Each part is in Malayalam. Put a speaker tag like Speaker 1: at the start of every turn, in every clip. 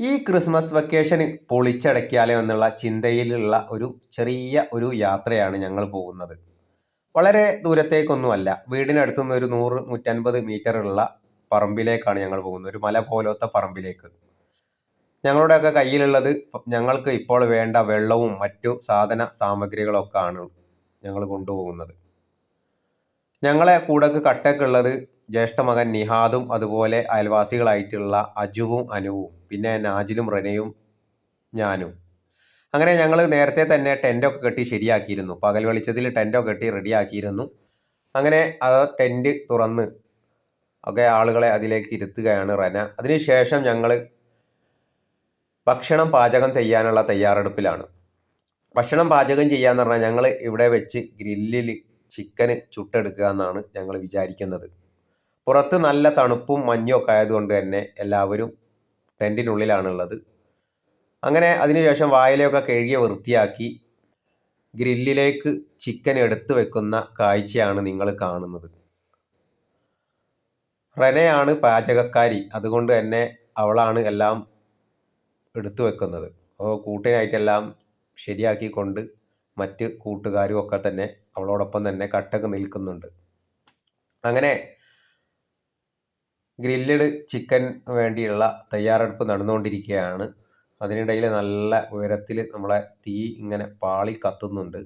Speaker 1: ഈ ക്രിസ്മസ് വെക്കേഷന് പൊളിച്ചടക്കിയാലോ എന്നുള്ള ചിന്തയിലുള്ള ഒരു ചെറിയ ഒരു യാത്രയാണ് ഞങ്ങൾ പോകുന്നത്. വളരെ ദൂരത്തേക്കൊന്നുമല്ല. വീടിനടുത്തു നിന്ന് ഒരു നൂറ് നൂറ്റൻപത് മീറ്ററുള്ള പറമ്പിലേക്കാണ് ഞങ്ങൾ പോകുന്നത്. ഒരു മല പോലത്തെ പറമ്പിലേക്ക്. ഞങ്ങളുടെയൊക്കെ കയ്യിലുള്ളത് ഞങ്ങൾക്ക് ഇപ്പോൾ വേണ്ട വെള്ളവും മറ്റു സാധന സാമഗ്രികളൊക്കെ ആണ് ഞങ്ങൾ കൊണ്ടുപോകുന്നത്. ഞങ്ങളെ കൂടക്ക് കട്ടക്കുള്ളത് ജ്യേഷ്ഠ മകൻ നിഹാദും അതുപോലെ അയൽവാസികളായിട്ടുള്ള അജുവും അനുവും പിന്നെ നാജിലും റെനയും ഞാനും. അങ്ങനെ ഞങ്ങൾ നേരത്തെ തന്നെ ടെന്റൊക്കെ കെട്ടി ശരിയാക്കിയിരുന്നു. പകൽ വെളിച്ചത്തിൽ ടെന്റൊക്കെ കെട്ടി റെഡിയാക്കിയിരുന്നു. അങ്ങനെ ആ ടെന്റ് തുറന്ന് ഒക്കെ ആളുകളെ അതിലേക്ക് ഇരുത്തുകയാണ് റന. അതിനുശേഷം ഞങ്ങൾ ഭക്ഷണം പാചകം ചെയ്യാനുള്ള തയ്യാറെടുപ്പിലാണ്. ഭക്ഷണം പാചകം ചെയ്യാന്ന് പറഞ്ഞാൽ ഞങ്ങൾ ഇവിടെ വെച്ച് ഗ്രില്ലിൽ ചിക്കന് ചുട്ടെടുക്കുക എന്നാണ് ഞങ്ങൾ വിചാരിക്കുന്നത്. പുറത്ത് നല്ല തണുപ്പും മഞ്ഞും ഒക്കെ ആയതുകൊണ്ട് തന്നെ എല്ലാവരും ടെന്റിനുള്ളിലാണുള്ളത് അങ്ങനെ അതിനുശേഷം വായിലൊക്കെ കഴുകിയ വൃത്തിയാക്കി ഗ്രില്ലിലേക്ക് ചിക്കൻ എടുത്തു വെക്കുന്ന കാഴ്ചയാണ് നിങ്ങൾ കാണുന്നത്. റെനയാണ് പാചകക്കാരി അതുകൊണ്ട് തന്നെ അവളാണ് എല്ലാം എടുത്തു വെക്കുന്നത്. അപ്പോൾ കൂട്ടിനായിട്ടെല്ലാം ശരിയാക്കിക്കൊണ്ട് മറ്റ് കൂട്ടുകാരും ഒക്കെ തന്നെ അവളോടൊപ്പം തന്നെ കട്ടക്ക് നിൽക്കുന്നുണ്ട്. അങ്ങനെ ഗ്രില്ലഡ് ചിക്കൻ വേണ്ടിയുള്ള തയ്യാറെടുപ്പ് നടന്നുകൊണ്ടിരിക്കുകയാണ്. അതിനിടയിൽ നല്ല ഉയരത്തിൽ നമ്മളെ തീ ഇങ്ങനെ പാളി കത്തുന്നുണ്ട്.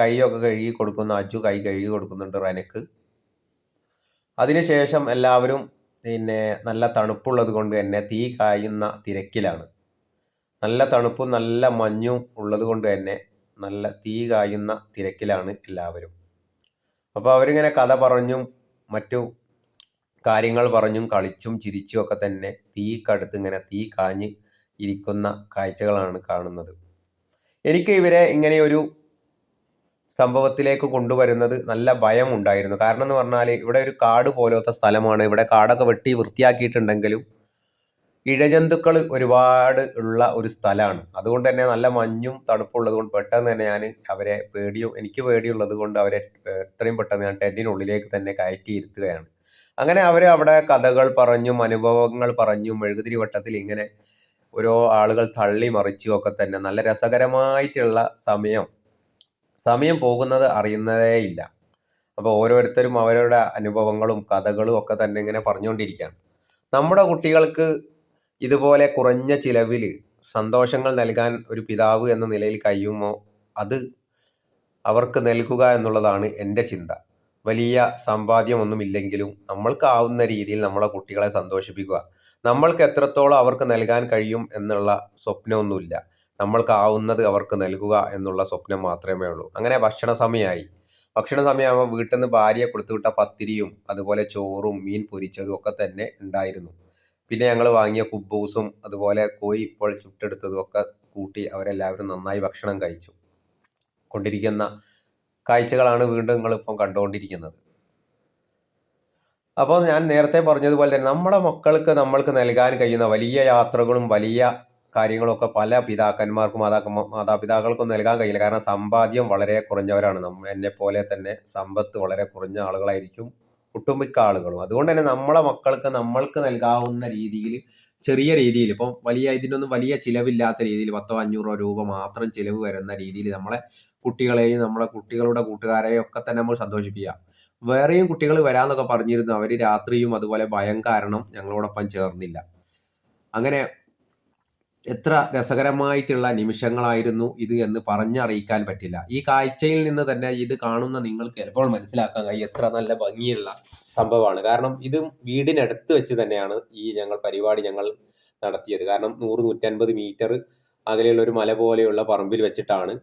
Speaker 1: കൈയൊക്കെ കഴുകി കൊടുക്കുന്നു. അജു കൈ കഴുകി കൊടുക്കുന്നുണ്ട് റനക്ക്. അതിനുശേഷം എല്ലാവരും പിന്നെ നല്ല തണുപ്പുള്ളത് കൊണ്ട് തന്നെ തീ കായുന്ന തിരക്കിലാണ്. നല്ല തണുപ്പും നല്ല മഞ്ഞും ഉള്ളത് കൊണ്ട് തന്നെ നല്ല തീ കായുന്ന തിരക്കിലാണ് എല്ലാവരും. അപ്പോൾ അവരിങ്ങനെ കഥ പറഞ്ഞും മറ്റു കാര്യങ്ങൾ പറഞ്ഞും കളിച്ചും ചിരിച്ചും ഒക്കെ തന്നെ തീക്കടുത്ത് ഇങ്ങനെ തീ കാഞ്ഞ് ഇരിക്കുന്ന കാഴ്ചകളാണ് കാണുന്നത്. എനിക്ക് ഇവരെ ഇങ്ങനെയൊരു സംഭവത്തിലേക്ക് കൊണ്ടുവരുന്നത് നല്ല ഭയം ഉണ്ടായിരുന്നു കാരണം എന്ന് പറഞ്ഞാൽ ഇവിടെ ഒരു കാട് പോലത്തെ സ്ഥലമാണ്. ഇവിടെ കാടൊക്കെ വെട്ടി വൃത്തിയാക്കിയിട്ടുണ്ടെങ്കിലും ഇഴജന്തുക്കൾ ഒരുപാട് ഉള്ള ഒരു സ്ഥലമാണ്. അതുകൊണ്ട് തന്നെ നല്ല മഞ്ഞും തണുപ്പുള്ളത് കൊണ്ട് പെട്ടെന്ന് തന്നെ ഞാൻ അവരെ പേടിയും എനിക്ക് പേടിയുള്ളത് കൊണ്ട് അവരെ എത്രയും പെട്ടെന്ന് ഞാൻ ടെന്റിനുള്ളിലേക്ക് തന്നെ കയറ്റിയിരുത്തുകയാണ് അങ്ങനെ അവർ അവിടെ കഥകൾ പറഞ്ഞും അനുഭവങ്ങൾ പറഞ്ഞും മെഴുകുതിരി വട്ടത്തിൽ ഇങ്ങനെ ഓരോ ആളുകൾ തള്ളി മറിച്ചും ഒക്കെ തന്നെ നല്ല രസകരമായിട്ടുള്ള സമയം. സമയം പോകുന്നത് അറിയുന്നതേ ഇല്ല. അപ്പോൾ ഓരോരുത്തരും അവരുടെ അനുഭവങ്ങളും കഥകളും ഒക്കെ തന്നെ ഇങ്ങനെ പറഞ്ഞുകൊണ്ടിരിക്കുകയാണ്. നമ്മുടെ കുട്ടികൾക്ക് ഇതുപോലെ കുറഞ്ഞ ചിലവിൽ സന്തോഷങ്ങൾ നൽകാൻ ഒരു പിതാവ് എന്ന നിലയിൽ കഴിയുമോ? അത് അവർക്ക് നൽകുക എന്നുള്ളതാണ് എന്റെ ചിന്ത. വലിയ സമ്പാദ്യമൊന്നുമില്ലെങ്കിലും നമ്മൾക്കാവുന്ന രീതിയിൽ നമ്മളെ കുട്ടികളെ സന്തോഷിപ്പിക്കുക. നമ്മൾക്ക് എത്രത്തോളം അവർക്ക് നൽകാൻ കഴിയും എന്നുള്ള സ്വപ്നമൊന്നുമില്ല. നമ്മൾക്കാവുന്നത് അവർക്ക് നൽകുക എന്നുള്ള സ്വപ്നം മാത്രമേ ഉള്ളൂ. അങ്ങനെ ഭക്ഷണ സമയമായി ഭക്ഷണ സമയമാകുമ്പോൾ വീട്ടിൽ നിന്ന് ഭാര്യയെ കൊടുത്തു വിട്ട പത്തിരിയും അതുപോലെ ചോറും മീൻ പൊരിച്ചതും ഒക്കെ തന്നെ ഉണ്ടായിരുന്നു. പിന്നെ ഞങ്ങൾ വാങ്ങിയ കുബ്ബൂസും അതുപോലെ കോഴി ഇപ്പോൾ ചുട്ടെടുത്തതും ഒക്കെ കൂട്ടി അവരെല്ലാവരും നന്നായി ഭക്ഷണം കഴിച്ചു. കൊണ്ടിരിക്കുന്ന കാഴ്ചകളാണ് വീണ്ടും നിങ്ങളിപ്പം കണ്ടുകൊണ്ടിരിക്കുന്നത്. അപ്പോൾ ഞാൻ നേരത്തെ പറഞ്ഞതുപോലെ തന്നെ നമ്മുടെ മക്കൾക്ക് നമ്മൾക്ക് നൽകാൻ കഴിയുന്ന വലിയ യാത്രകളും വലിയ കാര്യങ്ങളൊക്കെ പല പിതാക്കന്മാർക്കും മാതാക്ക മാതാപിതാക്കൾക്കും നൽകാൻ കഴിയില്ല. കാരണം സമ്പാദ്യം വളരെ കുറഞ്ഞവരാണ്. നമ്മ എന്നെ പോലെ തന്നെ സമ്പത്ത് വളരെ കുറഞ്ഞ ആളുകളായിരിക്കും. ഒട്ടുമിക്ക ആളുകളും. അതുകൊണ്ട് തന്നെ നമ്മളെ മക്കൾക്ക് നമ്മൾക്ക് നൽകാവുന്ന രീതിയിൽ ചെറിയ രീതിയിൽ ഇപ്പം വലിയ ഇതിനൊന്നും വലിയ ചിലവില്ലാത്ത രീതിയിൽ പത്തോ അഞ്ഞൂറോ രൂപ മാത്രം ചിലവ് വരുന്ന രീതിയിൽ നമ്മളെ കുട്ടികളെയും നമ്മളെ കുട്ടികളുടെ കൂട്ടുകാരെയും ഒക്കെ തന്നെ നമ്മൾ സന്തോഷിപ്പിക്കുക. വേറെയും കുട്ടികൾ വരാമെന്നൊക്കെ പറഞ്ഞിരുന്നു. അവർ രാത്രിയും അതുപോലെ ഭയം കാരണം ഞങ്ങളോടൊപ്പം ചേർന്നില്ല. അങ്ങനെ എത്ര രസകരമായിട്ടുള്ള നിമിഷങ്ങളായിരുന്നു ഇത് എന്ന് പറഞ്ഞറിയിക്കാൻ പറ്റില്ല. ഈ കാഴ്ചയിൽ നിന്ന് തന്നെ ഇത് കാണുന്ന നിങ്ങൾക്ക് എപ്പോൾ മനസ്സിലാക്കാൻ കഴിയും എത്ര നല്ല ഭംഗിയുള്ള സംഭവമാണ്. കാരണം ഇത് വീടിനടുത്ത് വെച്ച് തന്നെയാണ് ഈ ഞങ്ങൾ പരിപാടി ഞങ്ങൾ നടത്തിയത്. കാരണം നൂറ് നൂറ്റൻപത് മീറ്റർ അകലെയുള്ള ഒരു മല പോലെയുള്ള പറമ്പിൽ വെച്ചിട്ടാണ്.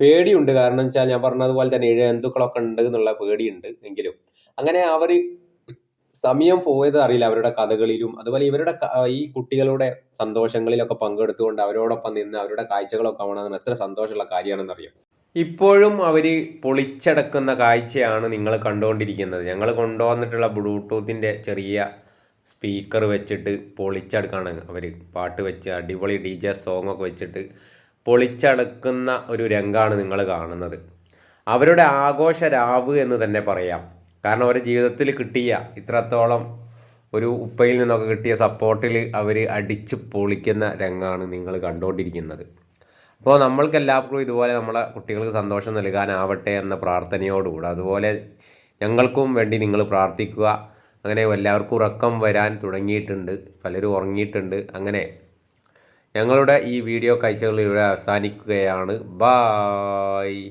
Speaker 1: പേടിയുണ്ട്. കാരണം വെച്ചാൽ ഞാൻ പറഞ്ഞതുപോലെ തന്നെ ഏഴ് ജന്തുക്കളൊക്കെ ഉണ്ട് എന്നുള്ള പേടിയുണ്ട് എങ്കിലും. അങ്ങനെ അവർ സമയം പോയത് അറിയില്ല. അവരുടെ കഥകളിലും അതുപോലെ ഇവരുടെ ഈ കുട്ടികളുടെ സന്തോഷങ്ങളിലൊക്കെ പങ്കെടുത്തുകൊണ്ട് അവരോടൊപ്പം നിന്ന് അവരുടെ കാഴ്ചകളൊക്കെ കാണുന്നത് എത്ര സന്തോഷമുള്ള കാര്യമാണെന്ന് അറിയാം ഇപ്പോഴും അവർ പൊളിച്ചടക്കുന്ന കാഴ്ചയാണ് നിങ്ങൾ കണ്ടുകൊണ്ടിരിക്കുന്നത്. ഞങ്ങൾ കൊണ്ടുവന്നിട്ടുള്ള ബ്ലൂടൂത്തിന്റെ ചെറിയ സ്പീക്കർ വെച്ചിട്ട് പൊളിച്ചടക്കാണ് അവർ പാട്ട് വെച്ച് അടിപൊളി ഡി ജെ സോങ് ഒക്കെ വെച്ചിട്ട് പൊളിച്ചടക്കുന്ന ഒരു രംഗമാണ് നിങ്ങൾ കാണുന്നത്. അവരുടെ ആഘോഷ രാവ് എന്ന് തന്നെ പറയാം. കാരണം അവരുടെ ജീവിതത്തിൽ കിട്ടിയ ഇത്രത്തോളം ഒരു ഉപ്പയിൽ നിന്നൊക്കെ കിട്ടിയ സപ്പോർട്ടിൽ അവർ അടിച്ച് പൊളിക്കുന്ന രംഗമാണ് നിങ്ങൾ കണ്ടുകൊണ്ടിരിക്കുന്നത് അപ്പോൾ നമ്മൾക്ക് എല്ലാവർക്കും ഇതുപോലെ നമ്മളെ കുട്ടികൾക്ക് സന്തോഷം നൽകാനാവട്ടെ എന്ന പ്രാർത്ഥനയോടുകൂടെ അതുപോലെ ഞങ്ങൾക്കും വേണ്ടി നിങ്ങൾ പ്രാർത്ഥിക്കുക. അങ്ങനെ എല്ലാവർക്കും ഉറക്കം വരാൻ തുടങ്ങിയിട്ടുണ്ട് പലരും ഉറങ്ങിയിട്ടുണ്ട്. അങ്ങനെ ഞങ്ങളുടെ ഈ വീഡിയോ കാഴ്ചകൾ ഇവിടെ അവസാനിക്കുകയാണ്. ബായ്